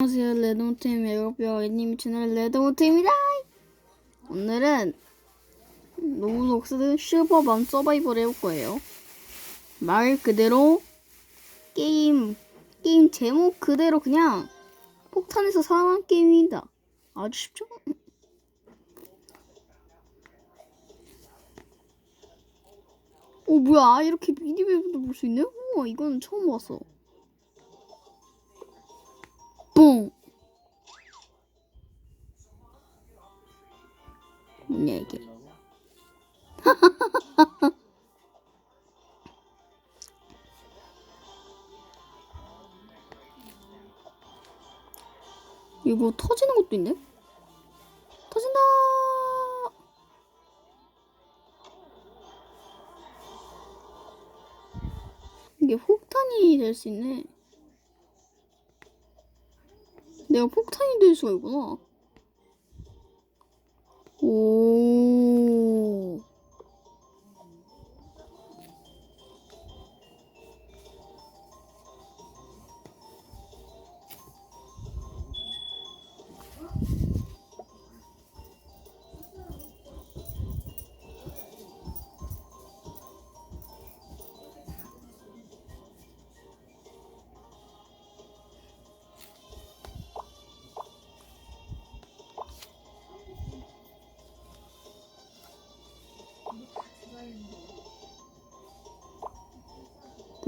안녕하세요 레드모트의 매력뼈 애니메 채널 레드모트입니다. 오늘은 로블록스 슈퍼밤 서바이벌 해볼 거예요. 말 그대로 게임 게임 제목 그대로 그냥 폭탄에서 살아난 게임입니다. 아주 쉽죠? 어 뭐야? 이렇게 미니맵도 볼 수 있네? 우와 이거는 처음 봤어 뿡. 네 개. 이거 터지는 것도 있네? 터진다! 이게 폭탄이 될 수 있네. 내가 폭탄이 될 수가 있구나.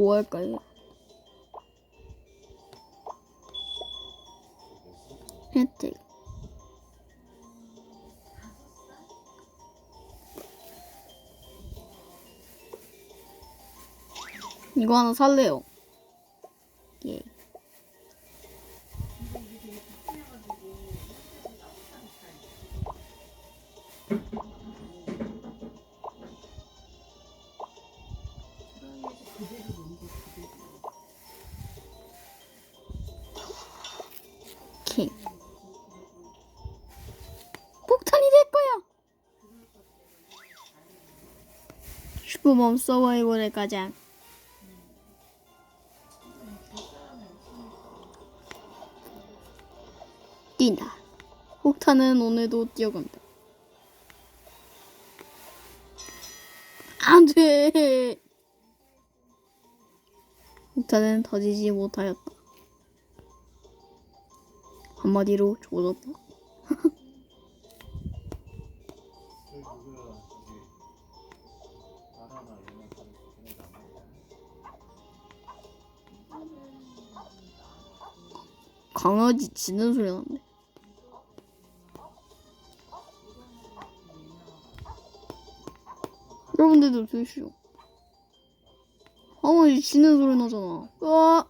뭐 할까요? 혜택. 이거 하나 살래요. 슈퍼맘 서바이벌의 가장. 뛴다. 폭탄은 오늘도 뛰어간다. 안 돼. 폭탄은 터지지 못하였다. 한마디로 조졌다. 강아지 짖는 소리 나는데. 여러분들도 들으시죠. 강아지 짖는 소리 나잖아. 으아!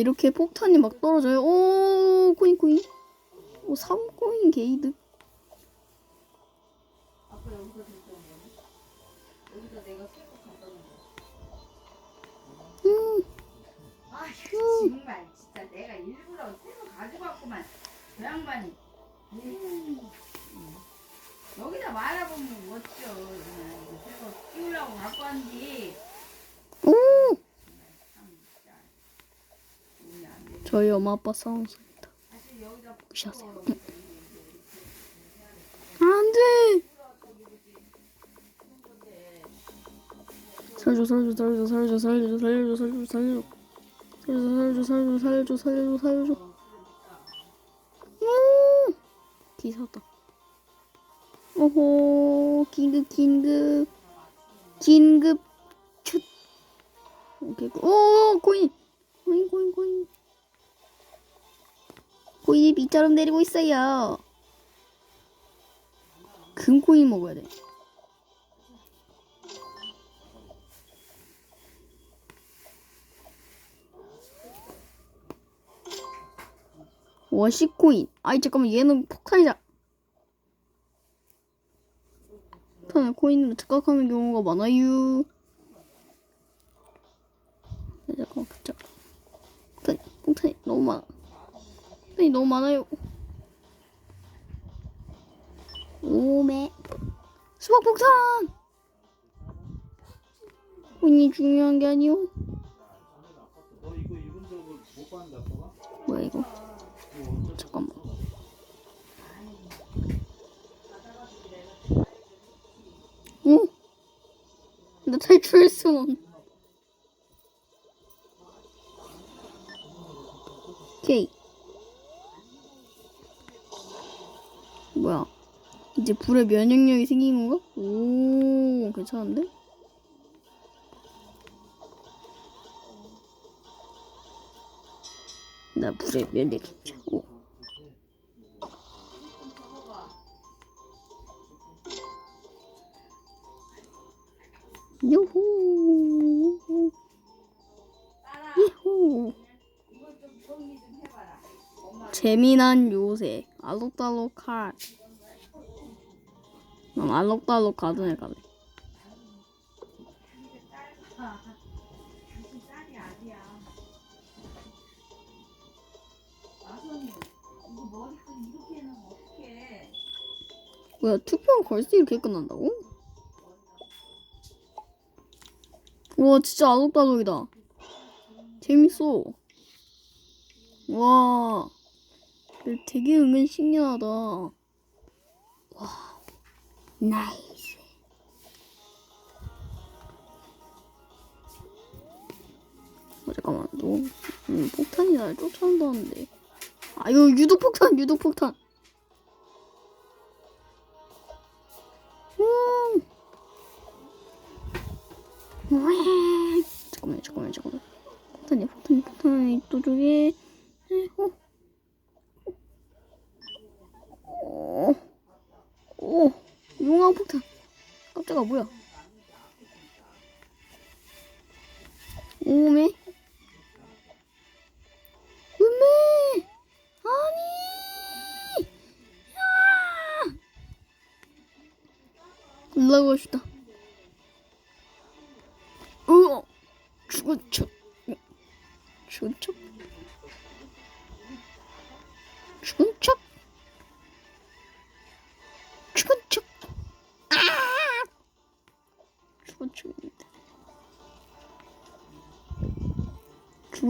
이렇게 폭탄이 막 떨어져요. 오 코인 코인. 오 3코인 게이드. 음. 아 정말 진짜 내가 일부러 새로 가져갔구만 저 양반이 음. 여기다 말아보면 멋져 새로 끼우려고 갖고 왔는데 저희 엄마 아빠 싸운 소리다. 무시하세요. 안 돼! 살려줘, 살려줘, 살려줘, 살려줘, 살려줘, 살려줘, 살려줘, 살려줘. 살려줘, 살려줘, 살려줘, 살려줘, 살려줘, 살려줘. 기사다. 오호, 긴급, 긴급. 긴급, 슛. 오케이, 오, 코인! 코인, 코인, 코인. 코인이 비처럼 내리고 있어요 금코인 먹어야 돼와 10코인 아이 잠깐만 얘는 폭탄이자 폭탄을 코인으로 착각하는 경우가 많아요. 네, 잠깐만, 붙자. 폭탄, 폭탄이 너무 많아. 폭탄이 너무 많아요. 오메. 수박 폭탄! 코인이 중요한 게 아니오. 뭐야, 이거. 잠깐만. 오? 나 탈출했어. 오 이제 불에 면역력이 생긴 건가? 오, 괜찮은데? 나 불에 있죠. 오. 해봐라. 엄마 재미난 요새 알록달록 칼. 난 알록달록 가든에 어떡해. 뭐야 투표 걸수 이렇게 끝난다고? 와 진짜 알록달록이다. 재밌어. 와. 되게 은근 신기하다. 와. 나이스. 어, 잠깐만, 너, 음, 폭탄이 날 쫓아온다는데. 아, 이거 유독 폭탄, 유독 폭탄. 음. 우와. 잠깐만, 잠깐만, 잠깐만. 폭탄이야, 폭탄이, 폭탄이 또 저기. 어. 오, 오, 용암 폭탄. 깜짝아, 뭐야? 오메?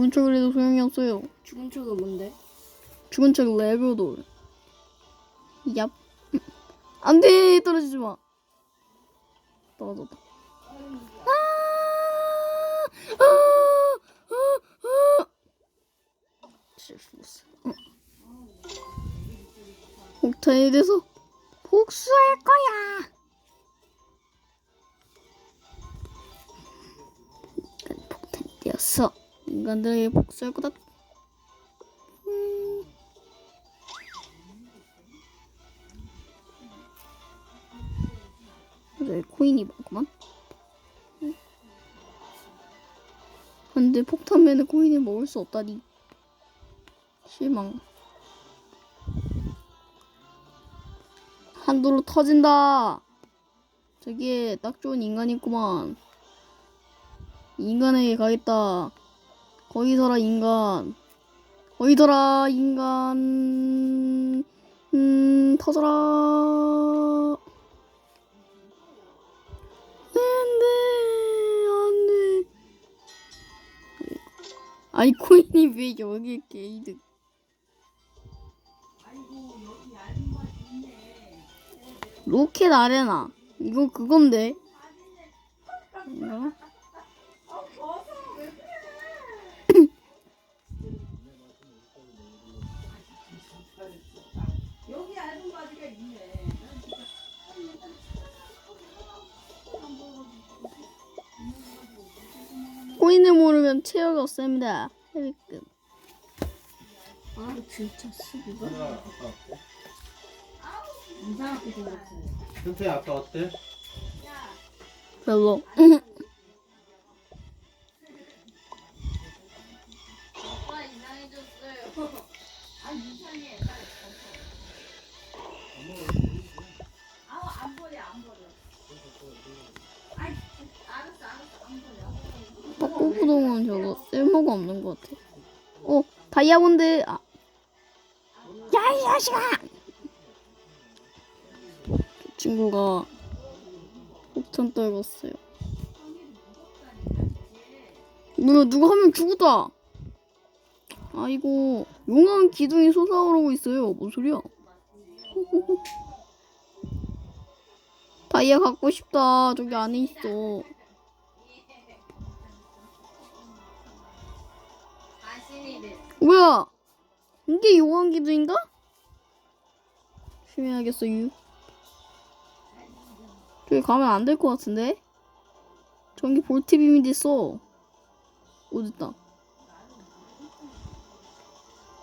죽은 척을 해도 소용이 없어요. 죽은 척은 뭔데? 죽은 척 레벨돌. 얍. 안 돼! 떨어지지 마. 떨어졌다. 아! 아! 아! 아! 응. 폭탄이 돼서 복수할 거야. 폭탄이 되었어. 인간들에게 복수할 거다. 음. 여기 코인이 많구만. 응. 근데 폭탄맨은 코인을 먹을 수 없다니. 실망. 한도로 터진다. 저기에 딱 좋은 인간이 있구만. 인간에게 가겠다. 거기서라 인간. 거기서라 인간. 음 터져라. 안돼 안돼. 아니 코인이 왜 여기 있네. 로켓 아레나 이거 그건데. 이거? 코인을 모르면 체력이 없습니다. 헤비급. 아 진짜 쓰기가? 이상하게 생겼어. 현태 아까 어때? 별로. 오빠 이상해졌어요. 아 이상해. 꼬부동은 저거 쓸모가 없는 것 같아. 어, 다이아몬드. 아. 야, 이 자식아! 그 친구가 폭탄 떨궜어요. 뭐야, 누가 한명 죽었다! 아이고, 용암 기둥이 솟아오르고 있어요. 뭔 소리야? 다이아 갖고 싶다. 저기 안에 있어. 뭐야? 이게 용암 기둥인가? 조심해야겠어, 유. 저기 가면 안 될 것 같은데? 전기 볼트 빔이 됐어. 어딨다.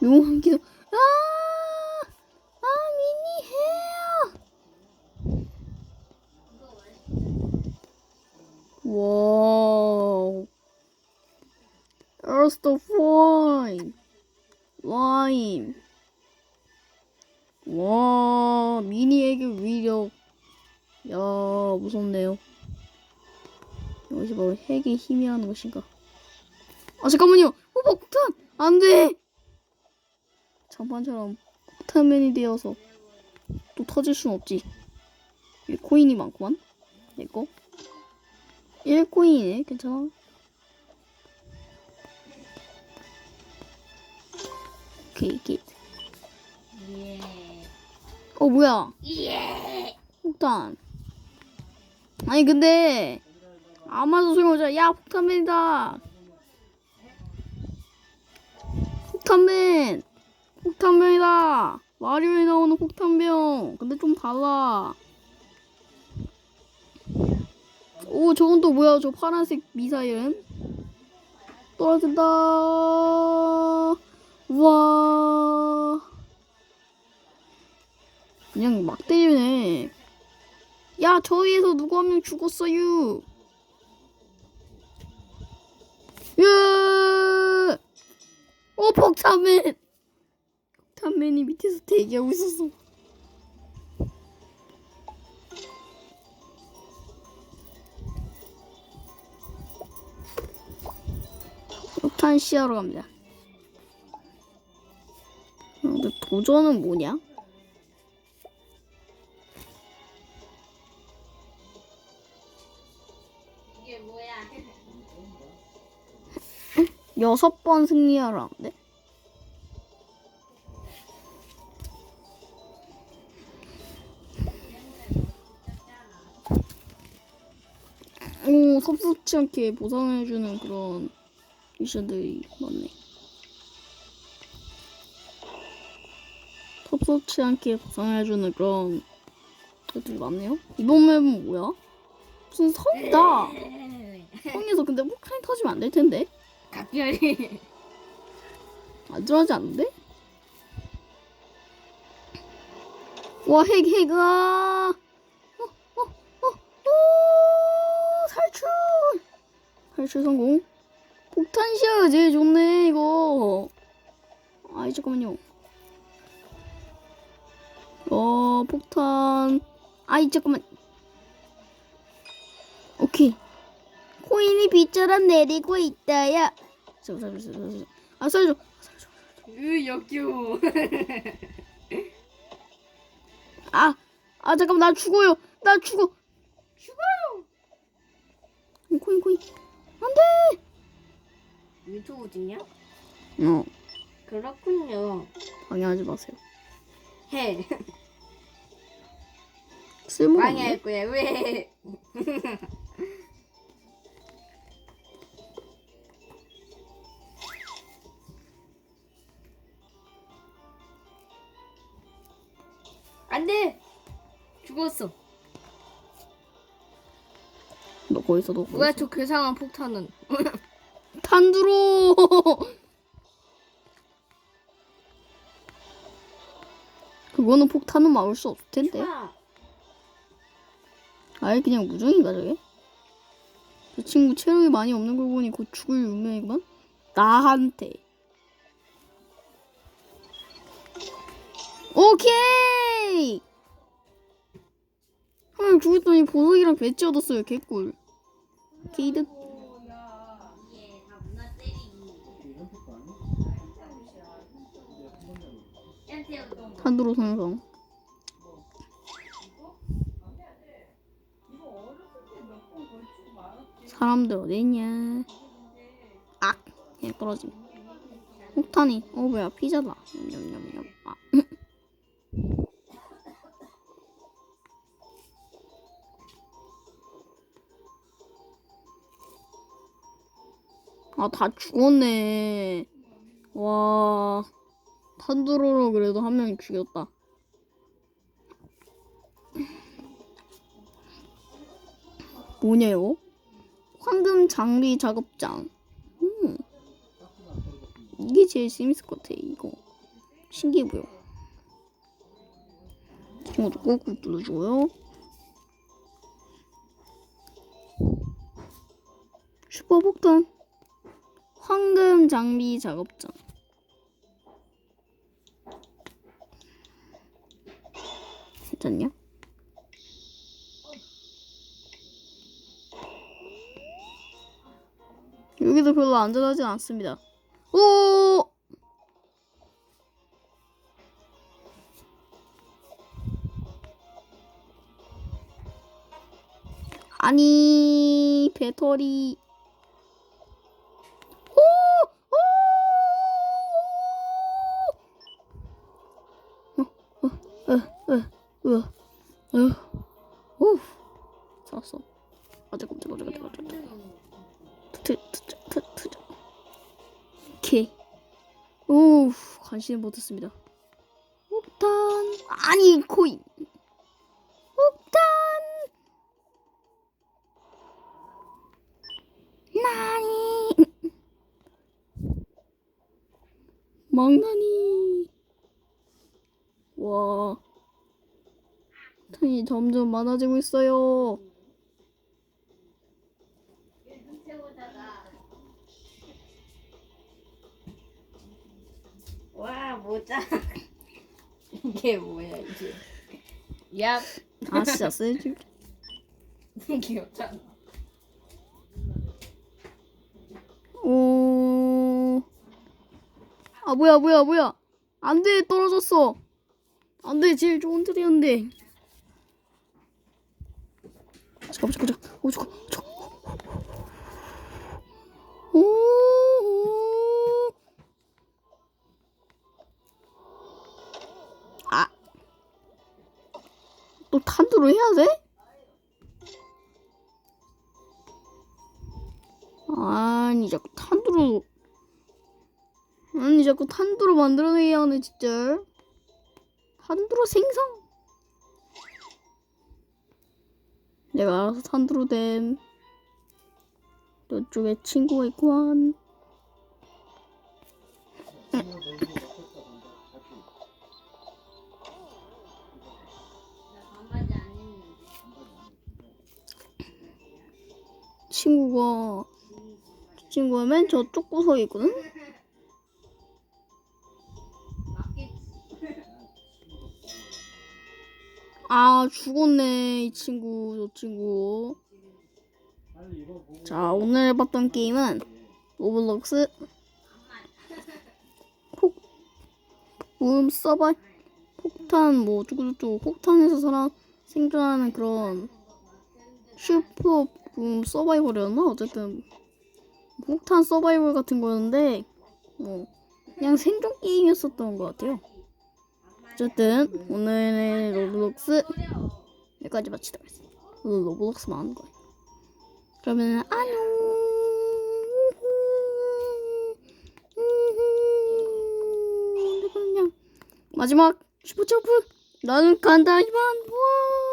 용암 기둥. 아! 아, 미니 헤어! 와우. Fine. 바로 핵의 힘이라는 것인가. 아, 잠깐만요. 어, 폭탄! 안 돼! 전반처럼 폭탄맨이 되어서 또 터질 순 없지. 코인이 많구만. 내거. 1코인이네. 괜찮아. 오케이, 오케이. 예. 어, 뭐야. 예. 폭탄. 아니 근데 아마도 소용없잖아. 야 폭탄맨이다. 폭탄맨. 폭탄병이다. 마리오에 나오는 폭탄병. 근데 좀 달라. 오 저건 또 뭐야? 저 파란색 미사일은? 떨어진다. 와. 그냥 막 때리네. 야, 저 위에서 누구 한 명 죽었어요. 야! 어, 폭탄맨! 폭탄맨이 밑에서 대기하고 있었어. 폭탄 시야로 갑니다. 어, 근데 도전은 뭐냐? 이게 뭐야? 여섯 번 승리하라는데? 오, 섭섭치 않게 보상해주는 그런 미션들이 많네. 섭섭치 않게 보상해주는 그런 것들이 많네요. 이번 맵은 뭐야? 무슨 성이다. 성에서 근데 폭탄이 터지면 안 될 텐데. 각별히. 안전하지 않은데? 와, 핵, 핵, 아! 어, 어, 어, 오! 탈출! 탈출 성공. 폭탄 시야가 제일 좋네, 이거. 아이, 잠깐만요. 어, 폭탄. 아이, 잠깐만. 오케이. 코인이 빗자락 내리고 있다야. 아, 살려줘. 으, 역겨워. 아, 아 잠깐만 나 죽어요. 나 죽어. 죽어요. 코인 코인. 안돼. 유튜브 찍냐? 어, 그렇군요. 방해하지 마세요. 해. 쓸모가 망해할 없네. 거야. 왜? 너 거기서 너 뭐야, 거기서. 저 괴상한 폭탄은. 탄두로. 그거는 폭탄은 막을 수 없을 텐데. 아, 아예 그냥 무정인가 저게? 저 친구 체력이 많이 없는 걸 보니 곧 죽을 운명이구만. 나한테. 오케이. 헐명 죽였더니 보석이랑 배치 얻었어요. 개꿀. 번 걸치고 말았지 사람들 어딨냐? 악! 그냥 떨어짐. 폭탄이. 어 뭐야 피자다. 냠냠냠. 아. 아, 다 죽었네. 와. 탄두로로 그래도 한 명 죽였다. 뭐냐요? 황금 장비 작업장. 음. 이게 제일 재밌을 것 같아, 이거. 신기해 보여. 이것도 꾹꾹 눌러줘요. 슈퍼폭탄. 황금 장비 작업장. 괜찮냐? 여기도 별로 안전하진 않습니다. 오! 아니 배터리 관심을 못했습니다. 폭탄 아니 코인. 폭탄. 나니. 망나니. 와. 탄이 점점 많아지고 있어요. 이게 뭐야 이게? 야아 진짜 세줄. 귀엽잖아. 오. 아 뭐야 뭐야 뭐야 안돼 떨어졌어 안돼 제일 좋은 틀이었는데 잠깐만 잠깐만 잠깐만 오 잠깐 잠깐 오 또 탄두로 해야 돼? 아니 자꾸 탄두로. 아니 자꾸 탄두로 만들어내게 하네 진짜. 탄두로 생성? 내가 알아서 탄두로 됨. 저쪽에 친구가 있구만 저쪽 있거든? 아 죽었네 이 친구 저 친구. 자 오늘 해봤던 게임은 로블록스. 폭 음, 서바이 폭탄 뭐 어쩌고저쩌고 폭탄에서 살아 생존하는 그런 슈퍼 음, 서바이벌이었나? 어쨌든 폭탄 서바이벌 같은 거였는데 뭐 그냥 생존 게임이었었던 것 같아요 어쨌든 오늘의 로블록스 여기까지 마치도록 하겠습니다 오늘 로블록스만 하는 거예요 그러면 안녕. 마지막 슈퍼 점프. 나는 간다 이만. 와.